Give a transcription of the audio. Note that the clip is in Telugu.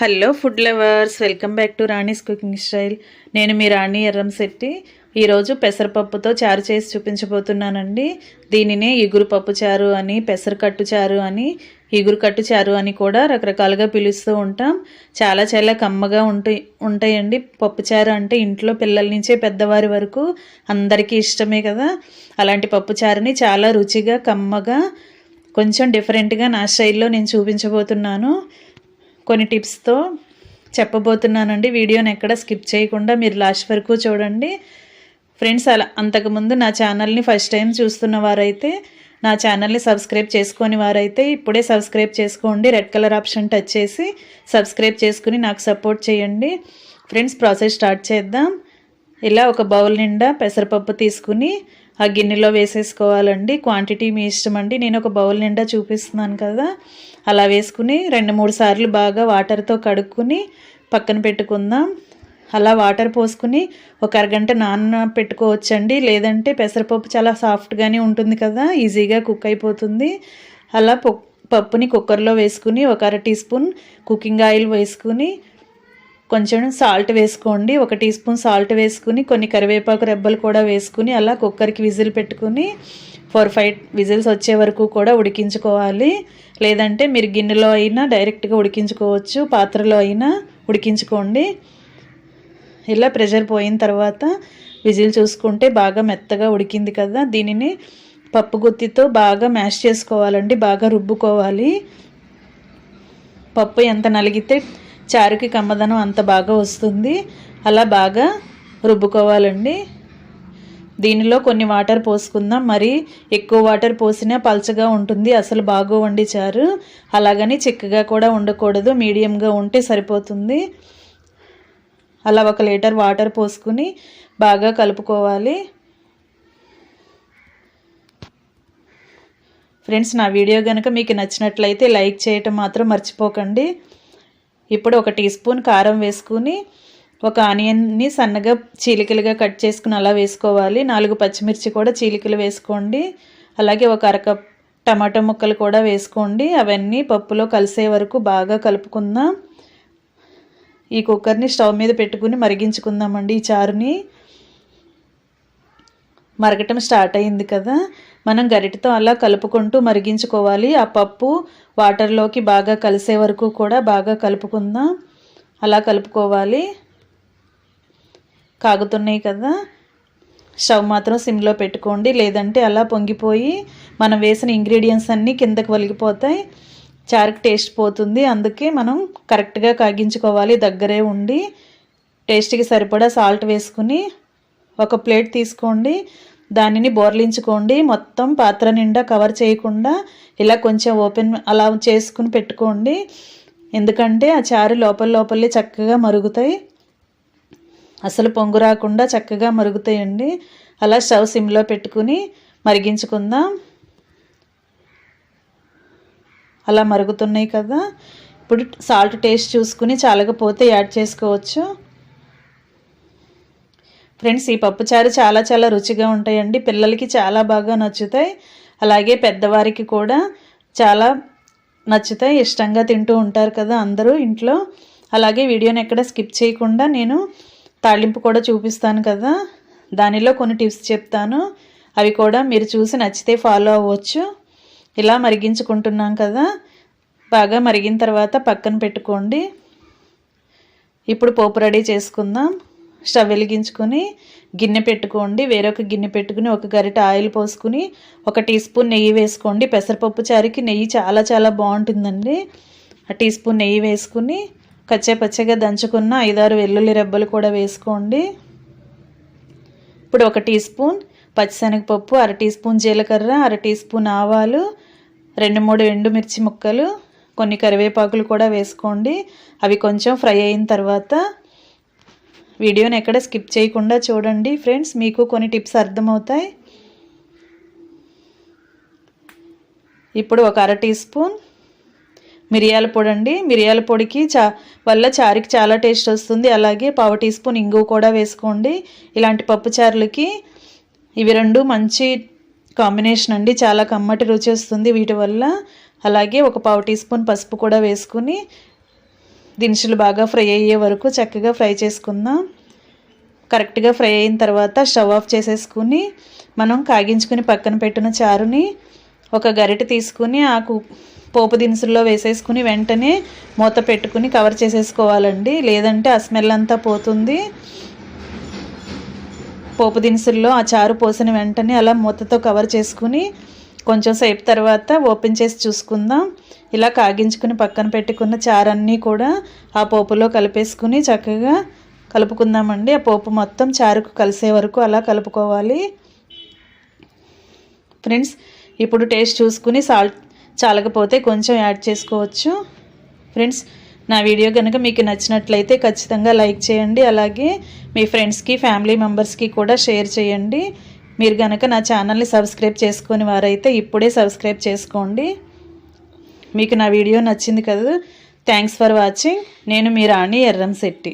Hello food lovers welcome back to Rani's cooking style. నేను మీ రాణి ఎర్రంశెట్టి ఈరోజు పెసరపప్పుతో చారు చేసి చూపించబోతున్నానండి. దీనినే ఇగురు పప్పు చారు అని పెసరకట్టు చారు అని ఇగురు కట్టు చారు అని కూడా రకరకాలుగా పిలుస్తూ ఉంటాం. చాలా చాలా కమ్మగా ఉంటాయి ఉంటాయండి. పప్పు చారు అంటే ఇంట్లో పిల్లల నుంచే పెద్దవారి వరకు అందరికీ ఇష్టమే కదా. అలాంటి పప్పు చారుని చాలా రుచిగా కమ్మగా కొంచెం డిఫరెంట్గా నా స్టైల్లో నేను చూపించబోతున్నాను. కొన్ని టిప్స్తో చెప్పబోతున్నానండి. వీడియోని ఎక్కడ స్కిప్ చేయకుండా మీరు లాస్ట్ వరకు చూడండి. ఫ్రెండ్స్ అలా అంతకుముందు నా ఛానల్ని ఫస్ట్ టైం చూస్తున్న వారైతే నా ఛానల్ని సబ్స్క్రైబ్ చేసుకొని వారైతే ఇప్పుడే సబ్స్క్రైబ్ చేసుకోండి. రెడ్ కలర్ ఆప్షన్ టచ్ చేసి సబ్స్క్రైబ్ చేసుకుని నాకు సపోర్ట్ చేయండి. ఫ్రెండ్స్ ప్రాసెస్ స్టార్ట్ చేద్దాం. ఇలా ఒక బౌల్ నిండా పెసరపప్పు తీసుకుని ఆ గిన్నెలో వేసేసుకోవాలండి. క్వాంటిటీ మీ ఇష్టం అండి. నేను ఒక బౌల్ నిండా చూపిస్తున్నాను కదా. అలా వేసుకుని రెండు మూడు సార్లు బాగా వాటర్తో కడుక్కుని పక్కన పెట్టుకుందాం. అలా వాటర్ పోసుకుని ఒక అరగంట నాన్న పెట్టుకోవచ్చండి. లేదంటే పెసరపప్పు చాలా సాఫ్ట్గానే ఉంటుంది కదా. ఈజీగా కుక్ అయిపోతుంది. అలా పప్పుని కుక్కర్లో వేసుకుని ఒక అర టీ స్పూన్ కుకింగ్ ఆయిల్ వేసుకుని కొంచెం సాల్ట్ వేసుకోండి. ఒక టీ స్పూన్ సాల్ట్ వేసుకుని కొన్ని కరివేపాకు రెబ్బలు కూడా వేసుకుని అలా కుక్కర్కి విజిల్ పెట్టుకుని ఫోర్ ఫైవ్ విజిల్స్ వచ్చే వరకు కూడా ఉడికించుకోవాలి. లేదంటే మీరు గిన్నెలో అయినా డైరెక్ట్గా ఉడికించుకోవచ్చు. పాత్రలో అయినా ఉడికించుకోండి. ఇలా ప్రెషర్ పోయిన తర్వాత విజిల్ చూసుకుంటే బాగా మెత్తగా ఉడికింది కదా. దీనిని పప్పు గుత్తితో బాగా మ్యాష్ చేసుకోవాలండి. బాగా రుబ్బుకోవాలి. పప్పు ఎంత నలిగితే చారుకి కమ్మదనం అంత బాగా వస్తుంది. అలా బాగా రుబ్బుకోవాలండి. దీనిలో కొన్ని వాటర్ పోసుకుందాం. మరి ఎక్కువ వాటర్ పోసినా పలచగా ఉంటుంది. అసలు బాగోవండి చారు. అలాగని చిక్కగా కూడా ఉండకూడదు. మీడియంగా ఉంటే సరిపోతుంది. అలా ఒక లీటర్ వాటర్ పోసుకుని బాగా కలుపుకోవాలి. ఫ్రెండ్స్ నా వీడియో కనుక మీకు నచ్చినట్లయితే లైక్ చేయటం మాత్రం మర్చిపోకండి. ఇప్పుడు ఒక టీ స్పూన్ కారం వేసుకుని ఒక ఆనియన్ని సన్నగా చీలికలుగా కట్ చేసుకుని అలా వేసుకోవాలి. నాలుగు పచ్చిమిర్చి కూడా చీలికలు వేసుకోండి. అలాగే ఒక అరకప్ టమాటో ముక్కలు కూడా వేసుకోండి. అవన్నీ పప్పులో కలిసే వరకు బాగా కలుపుకుందాం. ఈ కుక్కర్ని స్టవ్ మీద పెట్టుకుని మరిగించుకుందామండి ఈ చారుని. మరగటం స్టార్ట్ అయింది కదా. మనం గరిటతో అలా కలుపుకుంటూ మరిగించుకోవాలి. ఆ పప్పు వాటర్లోకి బాగా కలిసే వరకు కూడా బాగా కలుపుకుందాం. అలా కలుపుకోవాలి. కాగుతున్నాయి కదా. స్టవ్ మాత్రం సిమ్లో పెట్టుకోండి. లేదంటే అలా పొంగిపోయి మనం వేసిన ఇంగ్రీడియంట్స్ అన్నీ కిందకు వలిగిపోతాయి. చారుకు టేస్ట్ పోతుంది. అందుకే మనం కరెక్ట్గా కాగించుకోవాలి. దగ్గరే ఉండి టేస్ట్కి సరిపడా సాల్ట్ వేసుకుని ఒక ప్లేట్ తీసుకోండి. దానిని బోర్లించుకోండి. మొత్తం పాత్ర నిండా కవర్ చేయకుండా ఇలా కొంచెం ఓపెన్ అలా చేసుకుని పెట్టుకోండి. ఎందుకంటే ఆ చారు లోపల లోపలే చక్కగా మరుగుతాయి. అసలు పొంగు రాకుండా చక్కగా మరుగుతాయండి. అలా స్టవ్ సిమ్లో పెట్టుకుని మరిగించుకుందాం. అలా మరుగుతున్నాయి కదా. ఇప్పుడు సాల్ట్ టేస్ట్ చూసుకుని చాలకపోతే యాడ్ చేసుకోవచ్చు. ఫ్రెండ్స్ ఈ పప్పుచారు చాలా చాలా రుచిగా ఉంటాయండి. పిల్లలకి చాలా బాగా నచ్చుతాయి. అలాగే పెద్దవారికి కూడా చాలా నచ్చుతాయి. ఇష్టంగా తింటూ ఉంటారు కదా అందరూ ఇంట్లో. అలాగే వీడియోని ఎక్కడ స్కిప్ చేయకుండా నేను తాళింపు కూడా చూపిస్తాను కదా. దానిలో కొన్ని టిప్స్ చెప్తాను. అవి కూడా మీరు చూసి నచ్చితే ఫాలో అవ్వచ్చు. ఇలా మరిగించుకుంటున్నాం కదా. బాగా మరిగిన తర్వాత పక్కన పెట్టుకోండి. ఇప్పుడు పోపు రెడీ చేసుకుందాం. స్టవ్ వెలిగించుకొని గిన్నె పెట్టుకోండి. వేరొక గిన్నె పెట్టుకుని ఒక గరిట ఆయిల్ పోసుకుని ఒక టీ స్పూన్ నెయ్యి వేసుకోండి. పెసరపప్పు చారుకి నెయ్యి చాలా చాలా బాగుంటుందండి. ఆ టీ స్పూన్ నెయ్యి వేసుకుని కచ్చే పచ్చగా దంచుకున్న ఐదారు వెల్లుల్లి రెబ్బలు కూడా వేసుకోండి. ఇప్పుడు ఒక టీ స్పూన్ పచ్చిశనగపప్పు అర టీ స్పూన్ జీలకర్ర అర టీ స్పూన్ ఆవాలు రెండు మూడు ఎండుమిర్చి ముక్కలు కొన్ని కరివేపాకులు కూడా వేసుకోండి. అవి కొంచెం ఫ్రై అయిన తర్వాత వీడియోని ఎక్కడ స్కిప్ చేయకుండా చూడండి ఫ్రెండ్స్ మీకు కొన్ని టిప్స్ అర్థమవుతాయి. ఇప్పుడు ఒక అర టీ స్పూన్ మిరియాల పొడి అండి. మిరియాల పొడికి చా వల్ల చారుకి చాలా టేస్ట్ వస్తుంది. అలాగే పావు టీ స్పూన్ ఇంగు కూడా వేసుకోండి. ఇలాంటి పప్పు చారులకి ఇవి రెండు మంచి కాంబినేషన్ అండి. చాలా కమ్మటి రుచి వస్తుంది వీటి వల్ల. అలాగే ఒక పావు టీ స్పూన్ పసుపు కూడా వేసుకుని దినుసులు బాగా ఫ్రై అయ్యే వరకు చక్కగా ఫ్రై చేసుకుందాం. కరెక్ట్గా ఫ్రై అయిన తర్వాత స్టవ్ ఆఫ్ చేసేసుకుని మనం కాగించుకుని పక్కన పెట్టిన చారుని ఒక గరిటె తీసుకుని ఆ కు- పోపు దినుసుల్లో వేసేసుకుని వెంటనే మూత పెట్టుకుని కవర్ చేసేసుకోవాలండి. లేదంటే ఆ స్మెల్ అంతా పోతుంది. పోపు దినుసుల్లో ఆ చారు పోసిన వెంటనే అలా మూతతో కవర్ చేసుకుని కొంచెం సేపు తర్వాత ఓపెన్ చేసి చూసుకుందాం. ఇలా కాగించుకుని పక్కన పెట్టుకున్న చారన్నీ కూడా ఆ పోపులో కలిపేసుకుని చక్కగా కలుపుకుందామండి. ఆ పోపు మొత్తం చారుకు కలిసే వరకు అలా కలుపుకోవాలి. ఫ్రెండ్స్ ఇప్పుడు టేస్ట్ చూసుకుని సాల్ట్ చాలకపోతే కొంచెం యాడ్ చేసుకోవచ్చు. ఫ్రెండ్స్ నా వీడియో కనుక మీకు నచ్చినట్లయితే ఖచ్చితంగా లైక్ చేయండి. అలాగే మీ ఫ్రెండ్స్కి ఫ్యామిలీ మెంబర్స్కి కూడా షేర్ చేయండి. మీరు కనుక నా ఛానల్ని సబ్స్క్రైబ్ చేసుకుని వారైతే ఇప్పుడే సబ్స్క్రైబ్ చేసుకోండి. మీకు నా వీడియో నచ్చింది కదా థ్యాంక్స్ ఫర్ వాచింగ్ నేను మీ రాణి ఎర్రంశెట్టి